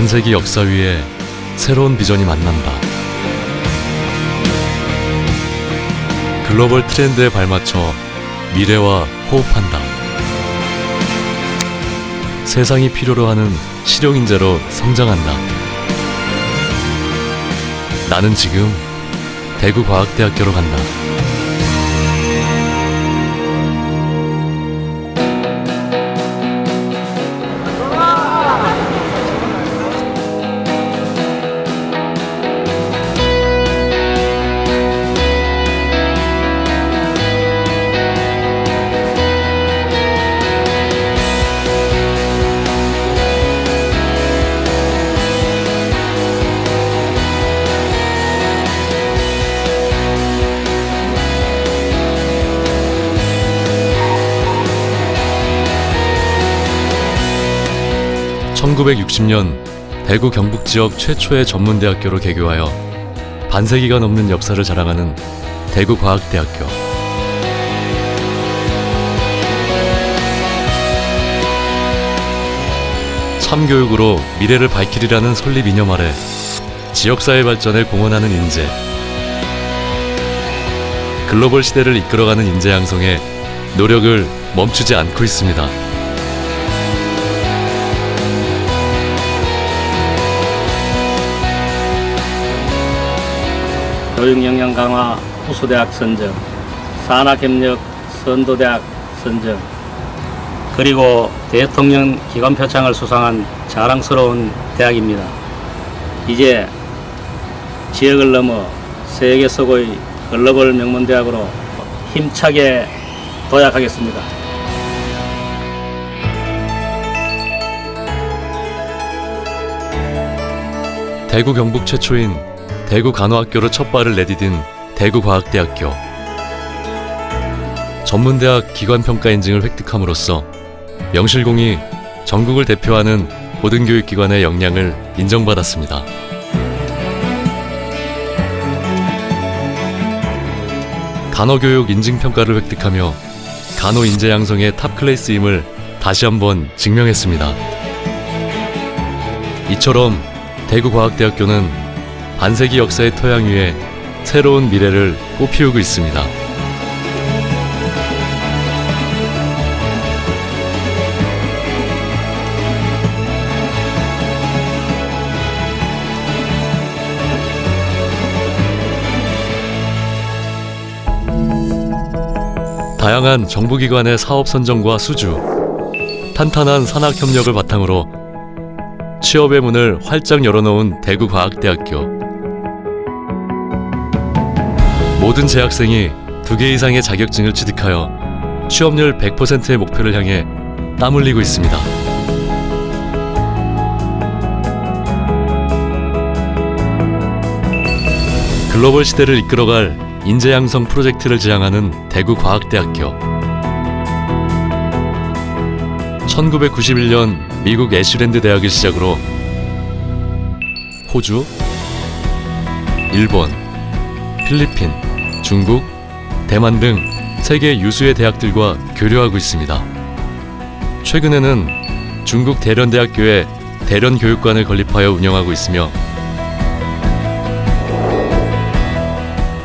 반세기 역사 위에 새로운 비전이 만난다. 글로벌 트렌드에 발맞춰 미래와 호흡한다. 세상이 필요로 하는 실용 인재로 성장한다. 나는 지금 대구과학대학교로 간다. (1960년) 대구 경북 지역 최초의 전문대학교로 개교하여 반세기가 넘는 역사를 자랑하는 대구과학대학교 참교육으로 미래를 밝히리라는 설립 이념 아래 지역사회 발전에 공헌하는 인재 글로벌 시대를 이끌어가는 인재 양성에 노력을 멈추지 않고 있습니다. 교육 역량 강화 호수대학 선정, 산학협력 선도대학 선정, 그리고 대통령 기관 표창을 수상한 자랑스러운 대학입니다. 이제 지역을 넘어 세계 속의 글로벌 명문대학으로 힘차게 도약하겠습니다. 대구 경북 최초인 대구 간호학교로 첫 발을 내디딘 대구과학대학교. 전문대학 기관평가 인증을 획득함으로써 명실공히 전국을 대표하는 고등교육기관의 역량을 인정받았습니다. 간호교육 인증평가를 획득하며 간호 인재 양성의 탑 클래스임을 다시 한번 증명했습니다. 이처럼 대구과학대학교는 반세기 역사의 토양 위에 새로운 미래를 꽃피우고 있습니다. 다양한 정부기관의 사업 선정과 수주, 탄탄한 산학 협력을 바탕으로 취업의 문을 활짝 열어놓은 대구과학대학교. 모든 재학생이 두 개 이상의 자격증을 취득하여 취업률 100%의 목표를 향해 땀 흘리고 있습니다. 글로벌 시대를 이끌어갈 인재 양성 프로젝트를 지향하는 대구 과학대학교. 1991년 미국 애쉬랜드 대학을 시작으로 호주, 일본, 필리핀, 중국, 대만 등 세계 유수의 대학들과 교류하고 있습니다. 최근에는 중국 대련대학교에 대련 교육관을 건립하여 운영하고 있으며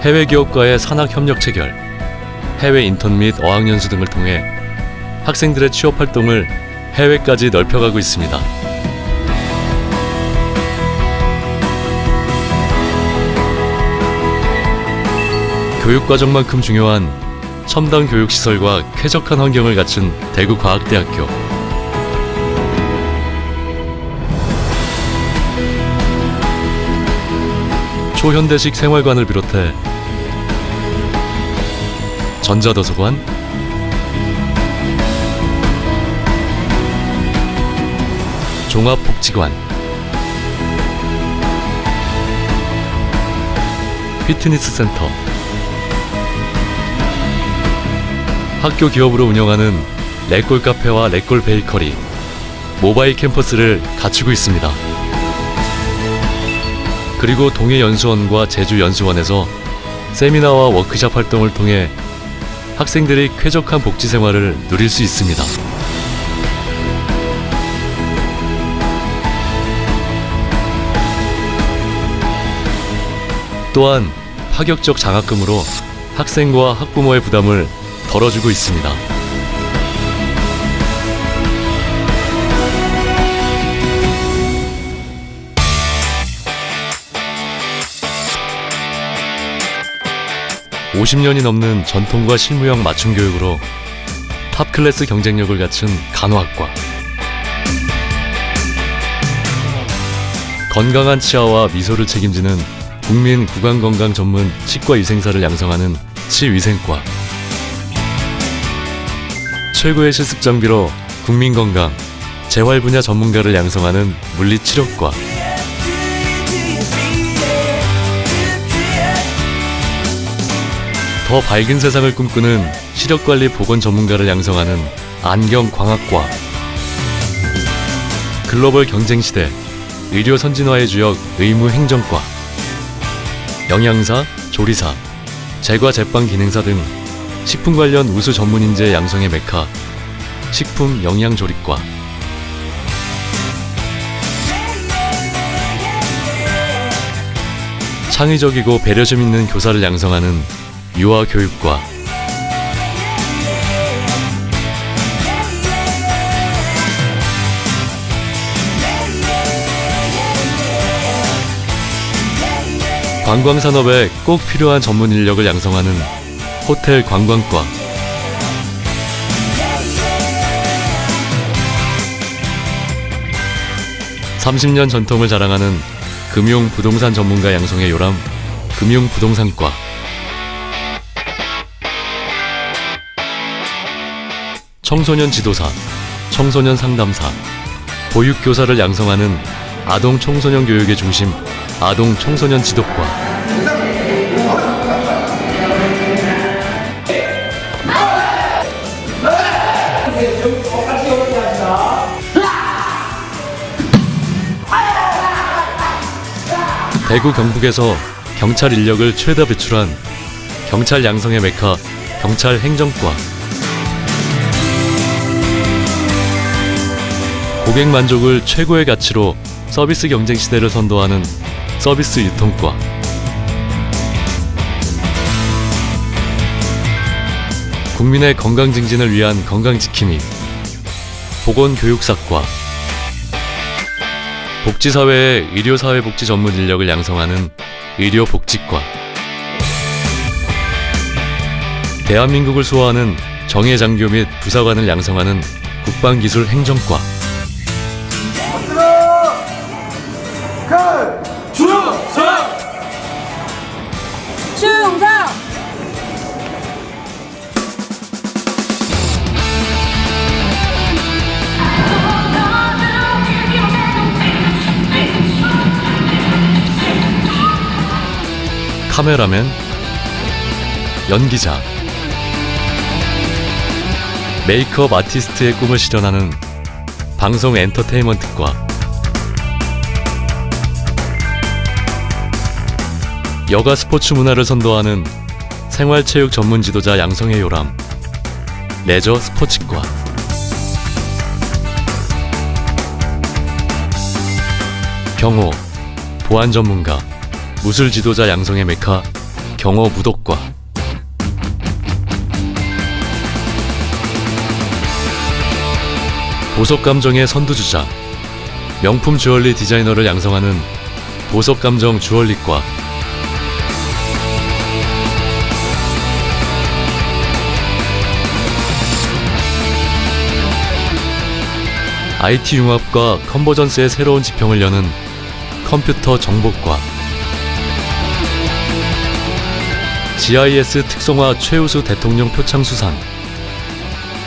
해외 기업과의 산학 협력 체결, 해외 인턴 및 어학연수 등을 통해 학생들의 취업 활동을 해외까지 넓혀가고 있습니다. 교육 과정만큼 중요한 첨단 교육 시설과 쾌적한 환경을 갖춘 대구과학대학교. 초현대식 생활관을 비롯해 전자도서관, 종합복지관, 피트니스 센터, 학교 기업으로 운영하는 레골 카페와 레골 베이커리, 모바일 캠퍼스를 갖추고 있습니다. 그리고 동해 연수원과 제주 연수원에서 세미나와 워크샵 활동을 통해 학생들의 쾌적한 복지 생활을 누릴 수 있습니다. 또한 파격적 장학금으로 학생과 학부모의 부담을 덜어주고 있습니다. (50년이) 넘는 전통과 실무형 맞춤 교육으로 탑 클래스 경쟁력을 갖춘 간호학과 건강한 치아와 미소를 책임지는 국민 구강 건강 전문 치과 위생사를 양성하는 치위생과 최고의 실습 장비로 국민 건강 재활 분야 전문가를 양성하는 물리치료과. 더 밝은 세상을 꿈꾸는 시력관리 보건 전문가를 양성하는 안경광학과. 글로벌 경쟁 시대 의료 선진화의 주역 의무행정과. 영양사, 조리사, 제과 제빵 기능사 등 식품 관련 우수 전문 인재 양성의 메카 식품 영양조리과. 창의적이고 배려심 있는 교사를 양성하는 유아교육과. 관광산업에 꼭 필요한 전문 인력을 양성하는 호텔 관광과 30년 전통을 자랑하는 금융 부동산 전문가 양성의 요람 금융 부동산과. 청소년 지도사, 청소년 상담사, 보육 교사를 양성하는 아동 청소년 교육의 중심 아동 청소년 지도과 대구 경북에서 경찰 인력을 최다 배출한 경찰 양성의 메카 경찰 행정과 고객 만족을 최고의 가치로 서비스 경쟁 시대를 선도하는 서비스 유통과 국민의 건강 증진을 위한 건강 지킴이 보건 교육사과 복지사회의 의료사회 복지 전문 인력을 양성하는 의료복지과. 대한민국을 수호하는 정예장교 및 부사관을 양성하는 국방기술행정과. 충성! 카메라맨, 연기자, 메이크업 아티스트의 꿈을 실현하는 방송 엔터테인먼트과 여가 스포츠 문화를 선도하는 생활체육 전문 지도자 양성의 요람 레저 스포츠과. 경호 보안 전문가 무술 지도자 양성의 메카 경호 무덕과. 보석 감정의 선두주자 명품 주얼리 디자이너를 양성하는 보석 감정 주얼리과. IT 융합과 컨버전스의 새로운 지평을 여는 컴퓨터 정보과 GIS 특성화 최우수 대통령 표창 수상.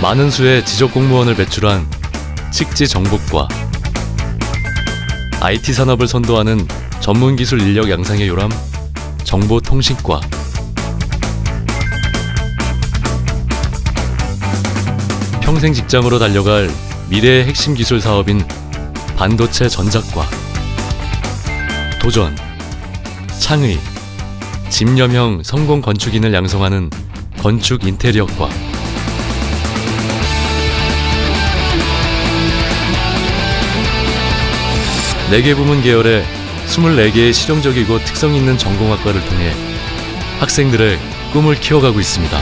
많은 수의 지적 공무원을 배출한 식지 정보과 IT 산업을 선도하는 전문 기술 인력 양상의 요람 정보통신과. 평생 직장으로 달려갈 미래의 핵심 기술 사업인 반도체 전작과. 도전 창의 집념형 성공 건축인을 양성하는 건축 인테리어과 네 개 부문 계열의 24개의 실용적이고 특성 있는 전공학과를 통해 학생들의 꿈을 키워가고 있습니다.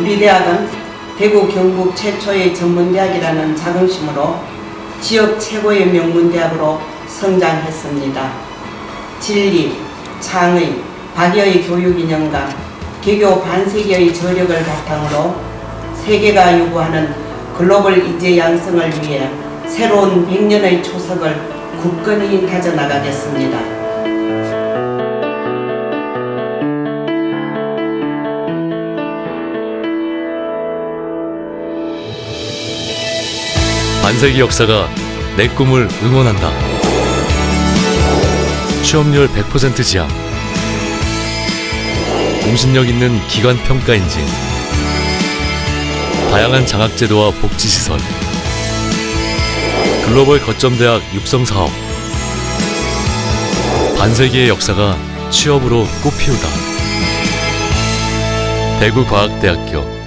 우리 대학은 대구 경북 최초의 전문대학이라는 자긍심으로 지역 최고의 명문대학으로 성장했습니다. 진리, 창의, 박여의 교육 이념과 개교 반세기의 저력을 바탕으로 세계가 요구하는 글로벌 인재 양성을 위해 새로운 100년의 초석을 굳건히 다져나가겠습니다. 반세기 역사가 내 꿈을 응원한다. 취업률 100% 지향. 공신력 있는 기관 평가 인증. 다양한 장학 제도와 복지 시설. 글로벌 거점 대학 육성 사업. 반세기의 역사가 취업으로 꽃피우다. 대구과학대학교